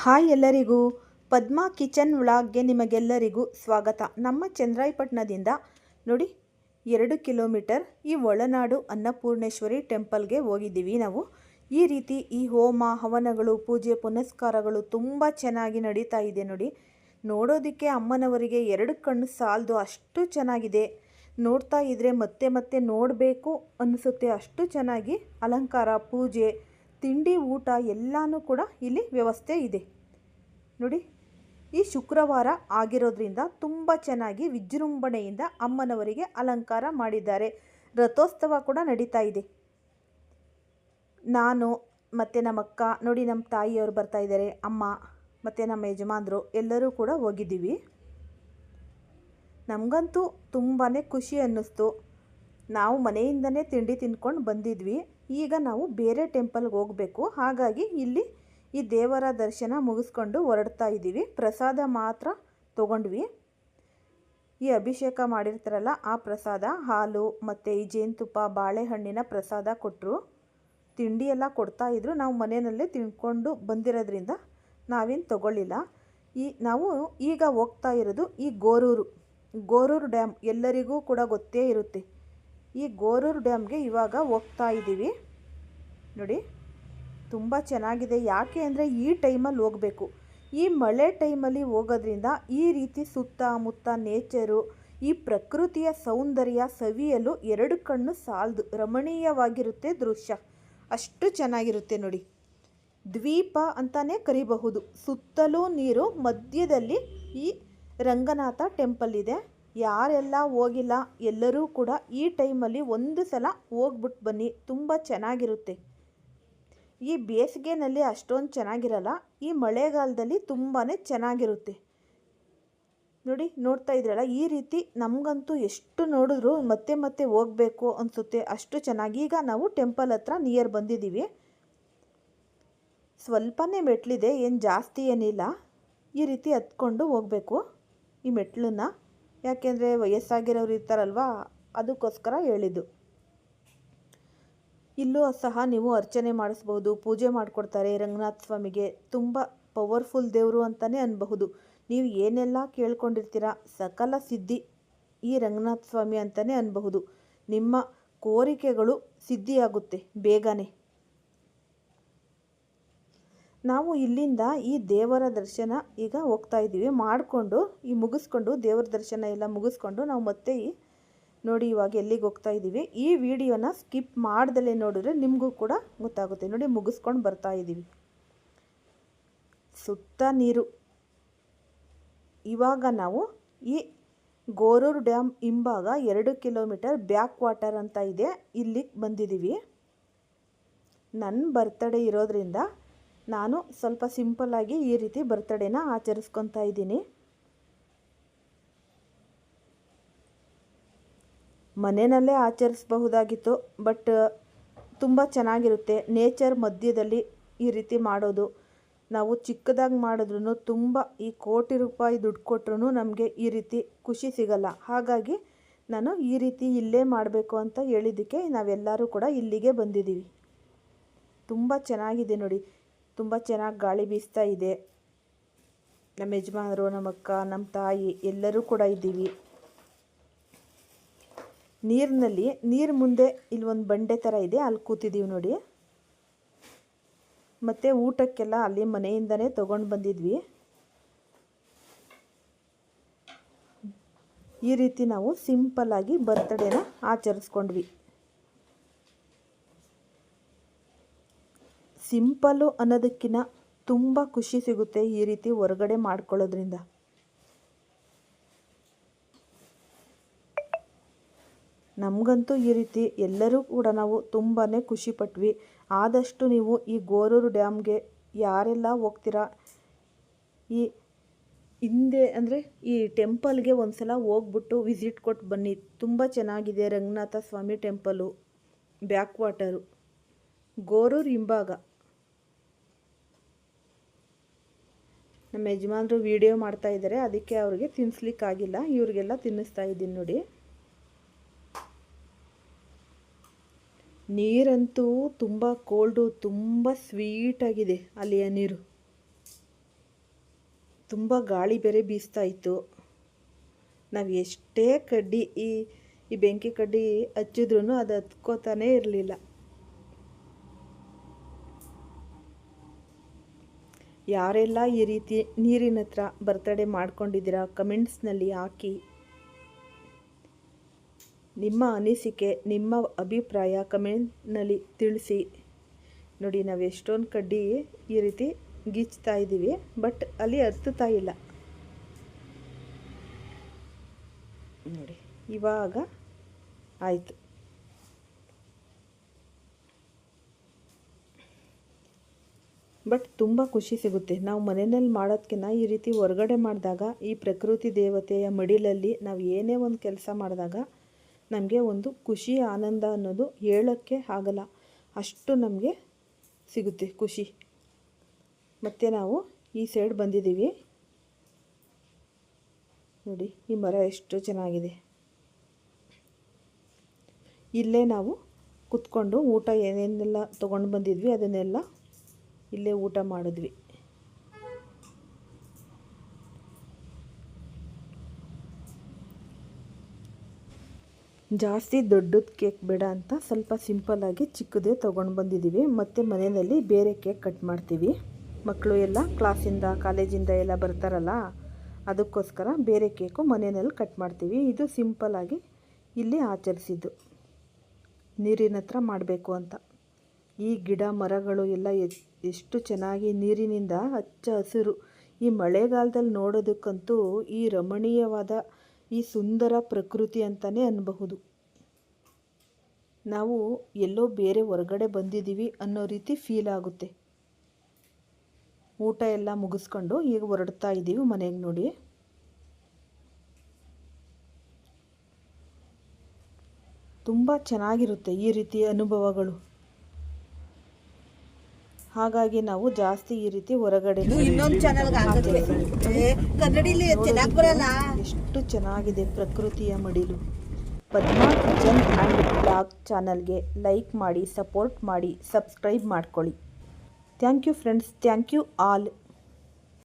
Hi ಎಲ್ಲರಿಗೂ. Padma kitchen ವ್ಲಾಗ್ಗೆ ನಿಮಗೆಲ್ಲರಿಗೂ ಸ್ವಾಗತ. ನಮ್ಮ ಚಂದ್ರಾಯಪಟ್ಟಣದಿಂದ ನೋಡಿ, ಎರಡು ಕಿಲೋಮೀಟರ್ ಈ ಒಳನಾಡು ಅನ್ನಪೂರ್ಣೇಶ್ವರಿ ಟೆಂಪಲ್ಗೆ ಹೋಗಿದ್ದೀವಿ ನಾವು. ಈ ರೀತಿ ಈ ಹೋಮ, ಹವನಗಳು, ಪೂಜೆ, ಪುನಸ್ಕಾರಗಳು ತುಂಬ ಚೆನ್ನಾಗಿ ನಡೀತಾ ಇದೆ ನೋಡಿ. ನೋಡೋದಕ್ಕೆ ಅಮ್ಮನವರಿಗೆ ಎರಡು ಕಣ್ಣು ಸಾಲದು ಅಷ್ಟು ಚೆನ್ನಾಗಿದೆ. ನೋಡ್ತಾ ಇದ್ದರೆ ಮತ್ತೆ ಮತ್ತೆ ನೋಡಬೇಕು ಅನಿಸುತ್ತೆ. ಅಷ್ಟು ಚೆನ್ನಾಗಿ ಅಲಂಕಾರ, ಪೂಜೆ ತಿಂಡಿ, ಊಟ ಎಲ್ಲನೂ ಕೂಡ ಇಲ್ಲಿ ವ್ಯವಸ್ಥೆ ಇದೆ. ನೋಡಿ, ಈ ಶುಕ್ರವಾರ ಆಗಿರೋದ್ರಿಂದ ತುಂಬ ಚೆನ್ನಾಗಿ ವಿಜೃಂಭಣೆಯಿಂದ ಅಮ್ಮನವರಿಗೆ ಅಲಂಕಾರ ಮಾಡಿದ್ದಾರೆ. ರಥೋತ್ಸವ ಕೂಡ ನಡೀತಾ ಇದೆ. ನಾನು ಮತ್ತು ನಮ್ಮ ಅಕ್ಕ, ನೋಡಿ ನಮ್ಮ ತಾಯಿಯವರು ಬರ್ತಾ ಇದ್ದಾರೆ, ಅಮ್ಮ ಮತ್ತು ನಮ್ಮ ಯಜಮಾನ್ರು ಎಲ್ಲರೂ ಕೂಡ ಹೋಗಿದ್ದೀವಿ. ನಮಗಂತೂ ತುಂಬಾ ಖುಷಿ ಅನ್ನಿಸ್ತು. ನಾವು ಮನೆಯಿಂದನೇ ತಿಂಡಿ ತಿನ್ಕೊಂಡು ಬಂದಿದ್ವಿ. ಈಗ ನಾವು ಬೇರೆ ಟೆಂಪಲ್ಗೆ ಹೋಗಬೇಕು. ಹಾಗಾಗಿ ಇಲ್ಲಿ ಈ ದೇವರ ದರ್ಶನ ಮುಗಿಸ್ಕೊಂಡು ಹೊರಡ್ತಾ ಇದ್ದೀವಿ. ಪ್ರಸಾದ ಮಾತ್ರ ತೊಗೊಂಡ್ವಿ. ಈ ಅಭಿಷೇಕ ಮಾಡಿರ್ತಾರಲ್ಲ, ಆ ಪ್ರಸಾದ, ಹಾಲು ಮತ್ತು ಈ ಜೇನುತುಪ್ಪ, ಬಾಳೆಹಣ್ಣಿನ ಪ್ರಸಾದ ಕೊಟ್ಟರು ತಿಂಡಿ ಎಲ್ಲ ಕೊಡ್ತಾಯಿದ್ರು ನಾವು ಮನೆಯಲ್ಲೇ ತಿನ್ಕೊಂಡು ಬಂದಿರೋದ್ರಿಂದ ನಾವೇನು ತಗೊಳ್ಳಿಲ್ಲ. ಈ ನಾವು ಈಗ ಹೋಗ್ತಾ ಇರೋದು ಈ ಗೋರೂರು. ಗೋರೂರು ಡ್ಯಾಮ್ ಎಲ್ಲರಿಗೂ ಕೂಡ ಗೊತ್ತೇ ಇರುತ್ತೆ. ಈ ಗೋರೂರು ಡ್ಯಾಮ್ಗೆ ಇವಾಗ ಹೋಗ್ತಾ ಇದ್ದೀವಿ. ನೋಡಿ, ತುಂಬ ಚೆನ್ನಾಗಿದೆ. ಯಾಕೆ ಅಂದರೆ ಈ ಟೈಮಲ್ಲಿ ಹೋಗಬೇಕು. ಈ ಮಳೆ ಟೈಮಲ್ಲಿ ಹೋಗೋದ್ರಿಂದ ಈ ರೀತಿ ಸುತ್ತಮುತ್ತ ನೇಚರು, ಈ ಪ್ರಕೃತಿಯ ಸೌಂದರ್ಯ ಸವಿಯಲು ಎರಡು ಕಣ್ಣು ಸಾಲದು, ರಮಣೀಯವಾಗಿರುತ್ತೆ ದೃಶ್ಯ. ಅಷ್ಟು ಚೆನ್ನಾಗಿರುತ್ತೆ ನೋಡಿ. ದ್ವೀಪ ಅಂತಲೇ ಕರಿಬಹುದು. ಸುತ್ತಲೂ ನೀರು, ಮಧ್ಯದಲ್ಲಿ ಈ ರಂಗನಾಥ ಟೆಂಪಲ್ ಇದೆ. ಯಾರೆಲ್ಲ ಹೋಗಿಲ್ಲ, ಎಲ್ಲರೂ ಕೂಡ ಈ ಟೈಮಲ್ಲಿ ಒಂದು ಸಲ ಹೋಗ್ಬಿಟ್ಟು ಬನ್ನಿ, ತುಂಬ ಚೆನ್ನಾಗಿರುತ್ತೆ. ಈ ಬೇಸಿಗೆನಲ್ಲಿ ಅಷ್ಟೊಂದು ಚೆನ್ನಾಗಿರಲ್ಲ, ಈ ಮಳೆಗಾಲದಲ್ಲಿ ತುಂಬಾ ಚೆನ್ನಾಗಿರುತ್ತೆ. ನೋಡಿ, ನೋಡ್ತಾ ಇದ್ರಲ್ಲ, ಈ ರೀತಿ ನಮಗಂತೂ ಎಷ್ಟು ನೋಡಿದ್ರು ಮತ್ತೆ ಮತ್ತೆ ಹೋಗಬೇಕು ಅನಿಸುತ್ತೆ, ಅಷ್ಟು ಚೆನ್ನಾಗಿ. ಈಗ ನಾವು ಟೆಂಪಲ್ ಹತ್ರ ನಿಯರ್ ಬಂದಿದ್ದೀವಿ. ಸ್ವಲ್ಪನೇ ಮೆಟ್ಲಿದೆ, ಏನು ಜಾಸ್ತಿ ಏನಿಲ್ಲ. ಈ ರೀತಿ ಹತ್ಕೊಂಡು ಹೋಗಬೇಕು, ಈ ಮೆಟ್ಲನ್ನ. ಯಾಕೆಂದರೆ ವಯಸ್ಸಾಗಿರೋರು ಇರ್ತಾರಲ್ವಾ? ಅದಕ್ಕೋಸ್ಕರ ಹೇಳಿದ್ದು. ಇಲ್ಲೂ ಸಹ ನೀವು ಅರ್ಚನೆ ಮಾಡಿಸ್ಬೋದು ಪೂಜೆ ಮಾಡಿಕೊಡ್ತಾರೆ. ರಂಗನಾಥ ಸ್ವಾಮಿಗೆ ತುಂಬ ಪವರ್ಫುಲ್ ದೇವರು ಅಂತಲೇ ಅನ್ಬಹುದು. ನೀವು ಏನೆಲ್ಲ ಕೇಳ್ಕೊಂಡಿರ್ತೀರ? ಸಕಲ ಸಿದ್ಧಿ ಈ ರಂಗನಾಥ ಸ್ವಾಮಿ ಅಂತಲೇ ಅನ್ಬಹುದು. ನಿಮ್ಮ ಕೋರಿಕೆಗಳು ಸಿದ್ಧಿಯಾಗುತ್ತೆ, ಬೇಗನೆ. ನಾವು ಇಲ್ಲಿಂದ ಈ ದೇವರ ದರ್ಶನ ಈಗ ಹೋಗ್ತಾ ಇದ್ದೀವಿ. ಮಾಡಿಕೊಂಡು, ಈ ಮುಗಿಸ್ಕೊಂಡು, ದೇವರ ದರ್ಶನ ಎಲ್ಲ ಮುಗಿಸ್ಕೊಂಡು ನಾವು ಮತ್ತೆ ಈ ನೋಡಿ ಇವಾಗ ಎಲ್ಲಿಗೆ ಹೋಗ್ತಾ ಇದ್ದೀವಿ. ಈ ವಿಡಿಯೋನ ಸ್ಕಿಪ್ ಮಾಡ್ದಲೇ ನೋಡಿದ್ರೆ ನಿಮಗೂ ಕೂಡ ಗೊತ್ತಾಗುತ್ತೆ. ನೋಡಿ, ಮುಗಿಸ್ಕೊಂಡು ಬರ್ತಾ ಇದ್ದೀವಿ. ಸುತ್ತ ನೀರು. ಇವಾಗ ನಾವು ಈ ಗೋರೂರು ಡ್ಯಾಮ್ ಹಿಂಭಾಗ ಎರಡು ಕಿಲೋಮೀಟರ್ ಬ್ಯಾಕ್ ವಾಟರ್ ಅಂತ ಇದೆ. ಇಲ್ಲಿಗೆ ಬಂದಿದ್ದೀವಿ. ನನ್ನ ಬರ್ತಡೇ ಇರೋದ್ರಿಂದ ನಾನು ಸ್ವಲ್ಪ ಸಿಂಪಲ್ಲಾಗಿ ಈ ರೀತಿ ಬರ್ತಡೇನ ಆಚರಿಸ್ಕೊತಾ ಇದ್ದೀನಿ. ಮನೆಯಲ್ಲೇ ಆಚರಿಸಬಹುದಾಗಿತ್ತು ಬಟ್ ತುಂಬ ಚೆನ್ನಾಗಿರುತ್ತೆ. ನೇಚರ್ ಮಧ್ಯದಲ್ಲಿ ಈ ರೀತಿ ಮಾಡೋದು. ನಾವು ಚಿಕ್ಕದಾಗಿ ಮಾಡಿದ್ರೂ ತುಂಬ ಈ ಕೋಟಿ ರೂಪಾಯಿ ದುಡ್ಡು ಕೊಟ್ಟರು ನಮಗೆ ಈ ರೀತಿ ಖುಷಿ ಸಿಗಲ್ಲ. ಹಾಗಾಗಿ ನಾನು ಈ ರೀತಿ ಇಲ್ಲೇ ಮಾಡಬೇಕು ಅಂತ ಹೇಳಿದ್ದಕ್ಕೆ ನಾವೆಲ್ಲರೂ ಕೂಡ ಇಲ್ಲಿಗೆ ಬಂದಿದ್ದೀವಿ. ತುಂಬ ಚೆನ್ನಾಗಿದೆ ನೋಡಿ. ತುಂಬ ಚೆನ್ನಾಗಿ ಗಾಳಿ ಬೀಸ್ತಾ ಇದೆ. ನಮ್ಮ ಯಜಮಾನರು, ನಮ್ಮ ಅಕ್ಕ, ನಮ್ಮ ತಾಯಿ ಎಲ್ಲರೂ ಕೂಡ ಇದ್ದೀವಿ. ನೀರಿನಲ್ಲಿ, ನೀರು ಮುಂದೆ ಇಲ್ಲಿ ಒಂದು ಬಂಡೆ ಥರ ಇದೆ, ಅಲ್ಲಿ ಕೂತಿದ್ದೀವಿ ನೋಡಿ. ಮತ್ತು ಊಟಕ್ಕೆಲ್ಲ ಅಲ್ಲಿ ಮನೆಯಿಂದನೇ ತೊಗೊಂಡು ಬಂದಿದ್ವಿ. ಈ ರೀತಿ ನಾವು ಸಿಂಪಲ್ಲಾಗಿ ಬರ್ತ್ಡೇನ ಆಚರಿಸ್ಕೊಂಡ್ವಿ. ಸಿಂಪಲ್ಲು ಅನ್ನೋದಕ್ಕಿಂತ ತುಂಬ ಖುಷಿ ಸಿಗುತ್ತೆ ಈ ರೀತಿ ಹೊರಗಡೆ ಮಾಡ್ಕೊಳ್ಳೋದ್ರಿಂದ. ನಮಗಂತೂ ಈ ರೀತಿ ಎಲ್ಲರೂ ಕೂಡ ನಾವು ತುಂಬಾ ಖುಷಿಪಟ್ವಿ. ಆದಷ್ಟು ನೀವು ಈ ಗೋರೂರು ಡ್ಯಾಮ್ಗೆ ಯಾರೆಲ್ಲ ಹೋಗ್ತೀರಾ, ಈ ಹಿಂದೆ ಅಂದರೆ ಈ ಟೆಂಪಲ್ಗೆ ಒಂದು ಸಲ ಹೋಗ್ಬಿಟ್ಟು ವಿಸಿಟ್ ಕೊಟ್ಟು ಬನ್ನಿ. ತುಂಬ ಚೆನ್ನಾಗಿದೆ Ranganatha Swamy temple back water Gorur ಹಿಂಭಾಗ. ನಮ್ಮ ಯಜಮಾನ್ರು ವಿಡಿಯೋ ಮಾಡ್ತಾ ಇದ್ದಾರೆ ಅದಕ್ಕೆ ಅವ್ರಿಗೆ ತಿನ್ನಿಸ್ಲಿಕ್ಕಾಗಿಲ್ಲ ಇವ್ರಿಗೆಲ್ಲ ತಿನ್ನಿಸ್ತಾ ಇದ್ದೀನಿ ನೋಡಿ. ನೀರಂತೂ ತುಂಬ ಕೋಲ್ಡು ತುಂಬ ಸ್ವೀಟಾಗಿದೆ ಅಲ್ಲಿಯ ನೀರು. ತುಂಬ ಗಾಳಿ ಬೇರೆ ಬೀಸ್ತಾ ಇತ್ತು. ನಾವು ಎಷ್ಟೇ ಕಡ್ಡಿ ಈ ಈ ಬೆಂಕಿ ಕಡ್ಡಿ ಹಚ್ಚಿದ್ರೂ ಅದು ಹತ್ಕೋತಾನೇ ಇರಲಿಲ್ಲ. ಯಾರೆಲ್ಲ ಈ ರೀತಿ ನೀರಿನ ಹತ್ರ ಬರ್ತಡೇ ಮಾಡ್ಕೊಂಡಿದ್ದೀರಾ, ಕಮೆಂಟ್ಸ್ನಲ್ಲಿ ಹಾಕಿ. ನಿಮ್ಮ ಅನಿಸಿಕೆ, ನಿಮ್ಮ ಅಭಿಪ್ರಾಯ ಕಮೆಂಟ್ನಲ್ಲಿ ತಿಳಿಸಿ. ನೋಡಿ, ನಾವು ಎಷ್ಟೊಂದು ಕಡ್ಡಿ ಈ ರೀತಿ ಗೀಚ್ತಾ ಇದ್ದೀವಿ, ಬಟ್ ಅಲ್ಲಿ ಹತ್ತುತ್ತಾ ಇಲ್ಲ. ನೋಡಿ, ಇವಾಗ ಆಯಿತು. ಬಟ್ ತುಂಬ ಖುಷಿ ಸಿಗುತ್ತೆ. ನಾವು ಮನೆಯಲ್ಲಿ ಮಾಡೋದಕ್ಕಿಂತ ಈ ರೀತಿ ಹೊರಗಡೆ ಮಾಡಿದಾಗ, ಈ ಪ್ರಕೃತಿ ದೇವತೆಯ ಮಡಿಲಲ್ಲಿ ನಾವು ಏನೇ ಒಂದು ಕೆಲಸ ಮಾಡಿದಾಗ ನಮಗೆ ಒಂದು ಖುಷಿ, ಆನಂದ ಅನ್ನೋದು ಹೇಳೋಕ್ಕೆ ಆಗಲ್ಲ. ಅಷ್ಟು ನಮಗೆ ಸಿಗುತ್ತೆ ಖುಷಿ. ಮತ್ತು ನಾವು ಈ ಸೈಡ್ ಬಂದಿದ್ದೀವಿ. ನೋಡಿ, ಈ ಮರ ಎಷ್ಟು ಚೆನ್ನಾಗಿದೆ. ಇಲ್ಲೇ ನಾವು ಕುತ್ಕೊಂಡು ಊಟ ಏನೇನೆಲ್ಲ ತೊಗೊಂಡು ಬಂದಿದ್ವಿ, ಅದನ್ನೆಲ್ಲ ಇಲ್ಲೇ ಊಟ ಮಾಡಿದ್ವಿ. ಜಾಸ್ತಿ ದೊಡ್ಡದು ಕೇಕ್ ಬೇಡ ಅಂತ ಸ್ವಲ್ಪ ಸಿಂಪಲ್ಲಾಗಿ ಚಿಕ್ಕದೇ ತೊಗೊಂಡು ಬಂದಿದ್ದೀವಿ ಮತ್ತು ಮನೆಯಲ್ಲಿ ಬೇರೆ ಕೇಕ್ ಕಟ್ ಮಾಡ್ತೀವಿ. ಮಕ್ಕಳು ಎಲ್ಲ ಕ್ಲಾಸಿಂದ, ಕಾಲೇಜಿಂದ ಎಲ್ಲ ಬರ್ತಾರಲ್ಲ, ಅದಕ್ಕೋಸ್ಕರ ಬೇರೆ ಕೇಕು ಮನೆಯಲ್ಲಿ ಕಟ್ ಮಾಡ್ತೀವಿ. ಇದು ಸಿಂಪಲ್ಲಾಗಿ ಇಲ್ಲಿ ಆಚರಿಸಿದ್ದು. ನೀರಿನ ಹತ್ರ ಮಾಡಬೇಕು ಅಂತ. ಈ ಗಿಡ ಮರಗಳು ಎಲ್ಲ ಎಷ್ಟು ಚೆನ್ನಾಗಿ ನೀರಿನಿಂದ ಹಚ್ಚ ಹಸಿರು. ಈ ಮಳೆಗಾಲದಲ್ಲಿ ನೋಡೋದಕ್ಕಂತೂ ಈ ರಮಣೀಯವಾದ, ಈ ಸುಂದರ ಪ್ರಕೃತಿ ಅಂತಲೇ ಅನ್ನಬಹುದು ನಾವು ಎಲ್ಲೋ ಬೇರೆ ಹೊರಗಡೆ ಬಂದಿದ್ದೀವಿ ಅನ್ನೋ ರೀತಿ ಫೀಲ್ ಆಗುತ್ತೆ. ಊಟ ಎಲ್ಲ ಮುಗಿಸ್ಕೊಂಡು ಈಗ ಹೊರಡ್ತಾ ಇದ್ದೀವಿ ಮನೆಗೆ ನೋಡಿ. ತುಂಬ ಚೆನ್ನಾಗಿರುತ್ತೆ ಈ ರೀತಿಯ ಅನುಭವಗಳು. ಹಾಗಾಗಿ ನಾವು ಜಾಸ್ತಿ ಈ ರೀತಿ ಹೊರಗಡೆ ಎಷ್ಟು ಚೆನ್ನಾಗಿದೆ ಪ್ರಕೃತಿಯ ಮಡಿಲು. ಪದ್ಮಾ ಕಿಚನ್ ಆ್ಯಂಡ್ ಬ್ಲಾಗ್ ಚಾನಲ್ಗೆ ಲೈಕ್ ಮಾಡಿ ಸಪೋರ್ಟ್ ಮಾಡಿ ಸಬ್ಸ್ಕ್ರೈಬ್ ಮಾಡ್ಕೊಳ್ಳಿ. Thank you friends thank you all.